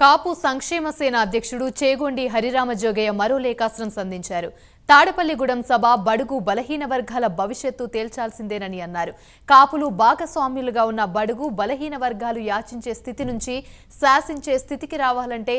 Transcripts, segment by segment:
కాపు సంక్షేమ సేన అధ్యక్షుడు చేగొండి హరిరామ జోగయ్య మరో లేఖాస్త్రం సంధించారు. తాడపల్లిగూడెం సభ బడుగు బలహీన వర్గాల భవిష్యత్తు తేల్చాల్సిందేనని అన్నారు. కాపులు భాగస్వామ్యులుగా ఉన్న బడుగు బలహీన వర్గాలు యాచించే స్థితి నుంచి శాసించే స్థితికి రావాలంటే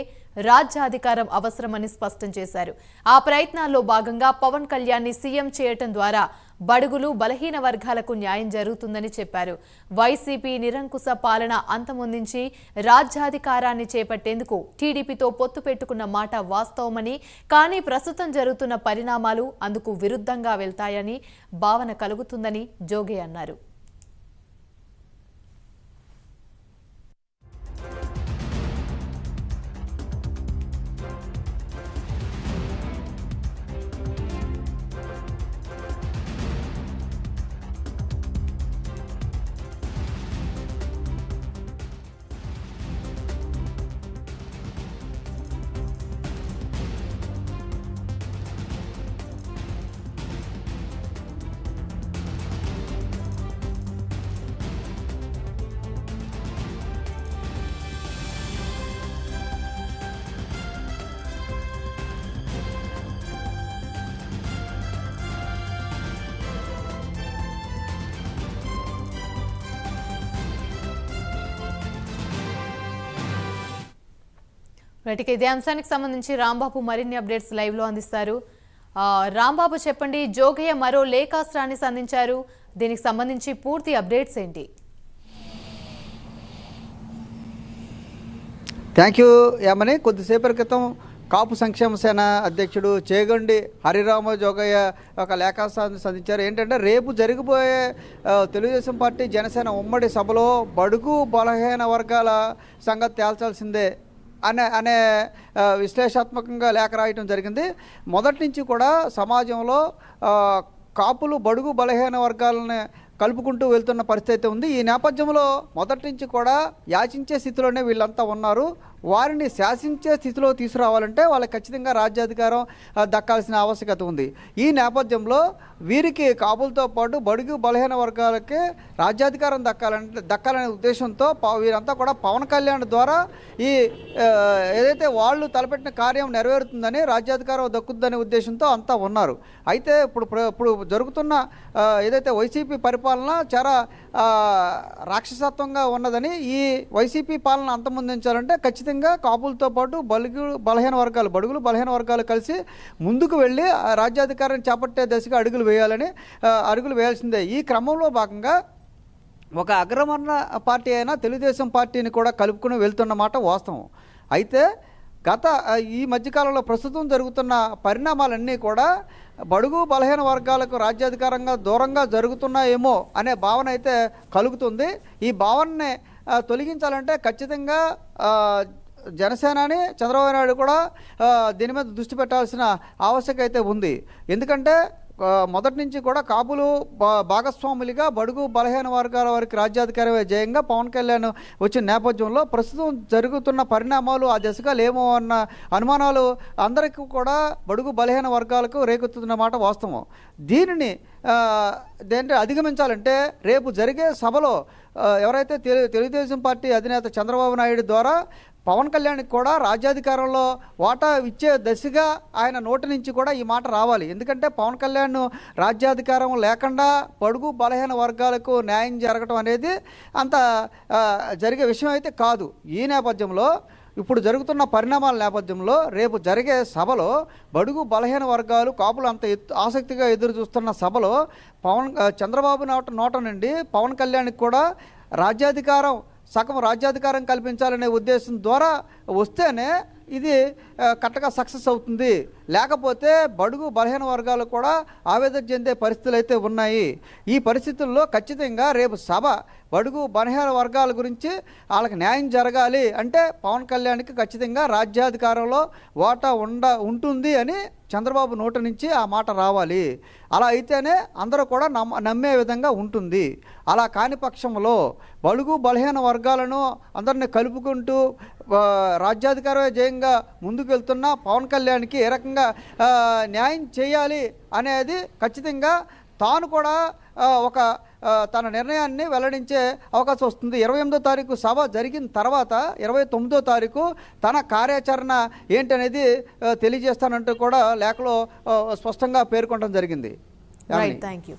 రాజ్యాధికారం అవసరమని స్పష్టం చేశారు. ఆ ప్రయత్నాల్లో భాగంగా పవన్ కళ్యాణ్ని సీఎం చేయటం ద్వారా బడుగులు బలహీన వర్గాలకు న్యాయం జరుగుతుందని చెప్పారు. వైసీపీ నిరంకుశ పాలన అంతమొందించి రాజ్యాధికారాన్ని చేపట్టేందుకు టీడీపీతో పొత్తు పెట్టుకున్న మాట వాస్తవమని కానీ ప్రస్తుతం జరుగుతున్న పరిణామాలు అందుకు విరుద్ధంగా వెళ్తాయని భావన కలుగుతుందని జోగే అన్నారు. రైట్కి ఇదే అంశానికి సంబంధించి రాంబాబు మరిన్ని అప్డేట్స్ లైవ్లో అందిస్తారు. రాంబాబు చెప్పండి జోగయ్య మరో లేఖాస్త్రాన్ని సంధించారు. దీనికి సంబంధించి పూర్తి అప్డేట్స్ ఏంటి? థ్యాంక్ యూ ఏమని కొద్దిసేపటి క్రితం కాపు సంక్షేమ సేన అధ్యక్షుడు చేగండి హరిరామ జోగయ్య ఒక లేఖాస్త్రాన్ని సంధించారు. ఏంటంటే రేపు జరిగిపోయే తెలుగుదేశం పార్టీ జనసేన ఉమ్మడి సభలో బడుగు బలహీన వర్గాల సంగతి తేల్చాల్సిందే. అనే అనే విశ్లేషాత్మకంగా లేఖ రాయటం జరిగింది. మొదటి నుంచి కూడా సమాజంలో కాపులు బడుగు బలహీన వర్గాలని కలుపుకుంటూ వెళ్తున్న పరిస్థితి అయితే ఉంది. ఈ నేపథ్యంలో మొదటి నుంచి కూడా యాచించే స్థితిలోనే వీళ్ళంతా ఉన్నారు. వారిని శాసించే స్థితిలో తీసుకురావాలంటే వాళ్ళకి ఖచ్చితంగా రాజ్యాధికారం దక్కాల్సిన ఆవశ్యకత ఉంది. ఈ నేపథ్యంలో వీరికి కాపులతో పాటు బడుగు బలహీన వర్గాలకి రాజ్యాధికారం దక్కాలంటే దక్కాలనే ఉద్దేశంతో వీరంతా కూడా పవన్ కళ్యాణ్ ద్వారా ఈ ఏదైతే వాళ్ళు తలపెట్టిన కార్యం నెరవేరుతుందని రాజ్యాధికారం దక్కుతుందనే ఉద్దేశంతో అంతా ఉన్నారు. అయితే ఇప్పుడు ఇప్పుడు జరుగుతున్న ఏదైతే వైసీపీ పరిపాలన చాలా రాక్షసత్వంగా ఉన్నదని ఈ వైసీపీ పాలన అంతమొందించాలంటే ఖచ్చితంగా కాపులతో పాటు బలుగు బలహీన వర్గాలు బడుగులు బలహీన వర్గాలు కలిసి ముందుకు వెళ్ళి ఆ రాజ్యాధికారాన్ని చేపట్టే దశగా అడుగులు వేయాలని అడుగులు వేయాల్సిందే. ఈ క్రమంలో భాగంగా ఒక అగ్రవర్ణ పార్టీ అయినా తెలుగుదేశం పార్టీని కూడా కలుపుకుని వెళ్తున్నమాట వాస్తవం. అయితే గత ఈ మధ్యకాలంలో ప్రస్తుతం జరుగుతున్న పరిణామాలన్నీ కూడా బడుగు బలహీన వర్గాలకు రాజ్యాధికారంగా దూరంగా జరుగుతున్నాయేమో అనే భావన అయితే కలుగుతుంది. ఈ భావనని తొలగించాలంటే ఖచ్చితంగా జనసేనాని చంద్రబాబు నాయుడు కూడా దీని మీద దృష్టి పెట్టాల్సిన ఆవశ్యకత అయితే ఉంది. ఎందుకంటే మొదటి నుంచి కూడా కాపులు భా- భాగస్వాములుగా బడుగు బలహీన వర్గాల వారికి రాజ్యాధికారమే జయంగా పవన్ కళ్యాణ్ వచ్చిన నేపథ్యంలో ప్రస్తుతం జరుగుతున్న పరిణామాలు ఆ దిశగా లేమో అన్న అనుమానాలు అందరికీ కూడా బడుగు బలహీన వర్గాలకు రేకెత్తుతున్న మాట వాస్తవం. దీనిని దేంటే అధిగమించాలంటే రేపు జరిగే సభలో ఎవరైతే తెలు తెలుగుదేశం పార్టీ అధినేత చంద్రబాబు నాయుడు ద్వారా పవన్ కళ్యాణ్కి కూడా రాజ్యాధికారంలో వాటా ఇచ్చే దశగా ఆయన నోటి నుంచి కూడా ఈ మాట రావాలి. ఎందుకంటే పవన్ కళ్యాణ్ రాజ్యాధికారం లేకుండా పడుగు బలహీన వర్గాలకు న్యాయం జరగటం అనేది అంత జరిగే విషయం అయితే కాదు. ఈ నేపథ్యంలో ఇప్పుడు జరుగుతున్న పరిణామాల నేపథ్యంలో రేపు జరిగే సభలో బడుగు బలహీన వర్గాలు కాపులు అంత ఎత్తు ఆసక్తిగా ఎదురు చూస్తున్న సభలో పవన్ చంద్రబాబు నోట నోట నుండి పవన్ కళ్యాణ్కి కూడా రాజ్యాధికారం సగం రాజ్యాధికారం కల్పించాలనే ఉద్దేశం ద్వారా వస్తేనే ఇది కరెక్ట్గా సక్సెస్ అవుతుంది. లేకపోతే బడుగు బలహీన వర్గాలు కూడా ఆవేదన చెందే పరిస్థితులు అయితే ఉన్నాయి. ఈ పరిస్థితుల్లో ఖచ్చితంగా రేపు సభ బడుగు బలహీన వర్గాల గురించి వాళ్ళకి న్యాయం జరగాలి అంటే పవన్ కళ్యాణ్కి ఖచ్చితంగా రాజ్యాధికారంలో వాటా ఉండ ఉంటుంది అని చంద్రబాబు నోటి నుంచి ఆ మాట రావాలి. అలా అయితేనే అందరూ కూడా నమ్మ నమ్మే విధంగా ఉంటుంది. అలా కాని పక్షంలో బడుగు బలహీన వర్గాలను అందరిని కలుపుకుంటూ రాజ్యాధికార జయంగా ముందుకెళ్తున్న పవన్ కళ్యాణ్కి ఏ రకంగా న్యాయం చేయాలి అనేది ఖచ్చితంగా తాను కూడా ఒక తన నిర్ణయాన్ని వెల్లడించే అవకాశం వస్తుంది. ఇరవై ఎనిమిదో తారీఖు సభ జరిగిన తర్వాత ఇరవై తొమ్మిదో తారీఖు తన కార్యాచరణ ఏంటనేది తెలియజేస్తానంటూ కూడా లేఖలో స్పష్టంగా పేర్కొనడం జరిగింది. Thank you